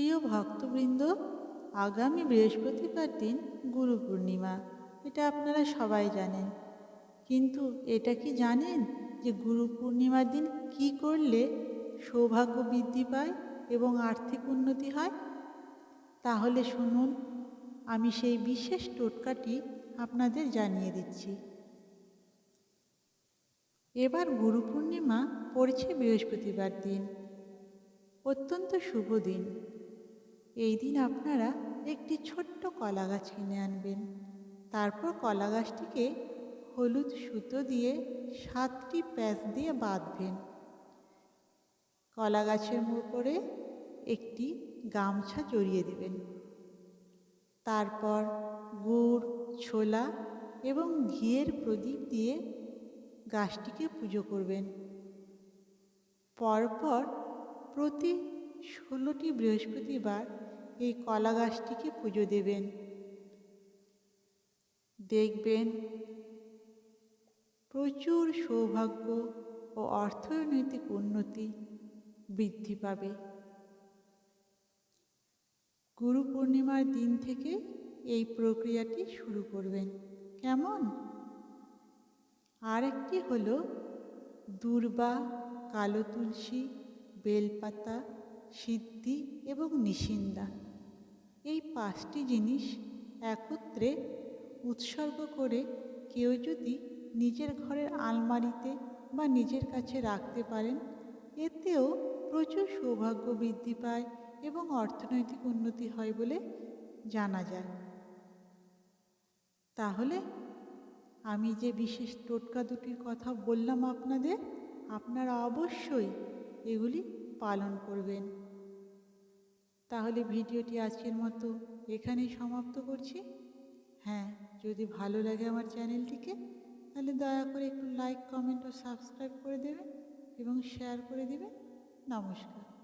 প্রিয় ভক্তবৃন্দ, আগামী বৃহস্পতিবার দিন গুরু পূর্ণিমা। এটা আপনারা সবাই জানেন। কিন্তু এটা কি জানেন যে গুরু পূর্ণিমার দিন কি করলে সৌভাগ্য বৃদ্ধি পায় এবং আর্থিক উন্নতি হয়? তাহলে শুনুন, আমি সেই বিশেষ টোটকাটি আপনাদের জানিয়ে দিচ্ছি। এবার গুরু পূর্ণিমা পড়ছে বৃহস্পতিবার দিন। অত্যন্ত শুভ দিন। এই দিন আপনারা একটি ছোট্ট কলা গাছ কিনে আনবেন। তারপর কলা গাছটিকে হলুদ সুতো দিয়ে সাতটি প্যাচ দিয়ে বাঁধবেন। কলা গাছের উপরে একটি গামছা জড়িয়ে দেবেন। তারপর গুড়, ছোলা এবং ঘিয়ের প্রদীপ দিয়ে গাছটিকে পুজো করবেন। পরপর প্রতি ষোলোটি বৃহস্পতিবার এই কলা গাছটিকে পুজো দেবেন। দেখবেন, প্রচুর সৌভাগ্য ও অর্থনৈতিক উন্নতি বৃদ্ধি পাবে। গুরু পূর্ণিমার দিন থেকে এই প্রক্রিয়াটি শুরু করবেন। কেমন? আরেকটি হলো দূর্বা, কালো তুলসী, বেলপাতা সিদ্ধি এবং নিশিন্দা। এই পাঁচটি জিনিস একত্রে উৎসর্গ করে কেউ যদি নিজের ঘরের আলমারিতে বা নিজের কাছে রাখতে পারেন, এতেও প্রচুর সৌভাগ্য বৃদ্ধি পায় এবং অর্থনৈতিক উন্নতি হয় বলে জানা যায়। তাহলে আমি যে বিশেষ টোটকা দুটির কথা বললাম আপনাদের, আপনারা অবশ্যই এগুলি পালন করবেন। তাহলে ভিডিওটি আজকের মতো এখানেই সমাপ্ত করছি। হ্যাঁ যদি ভালো লাগে আমার চ্যানেলটিকে, তাহলে দয়া করে একটু লাইক কমেন্ট ও সাবস্ক্রাইব করে দেবেন এবং শেয়ার করে দেবেন। নমস্কার।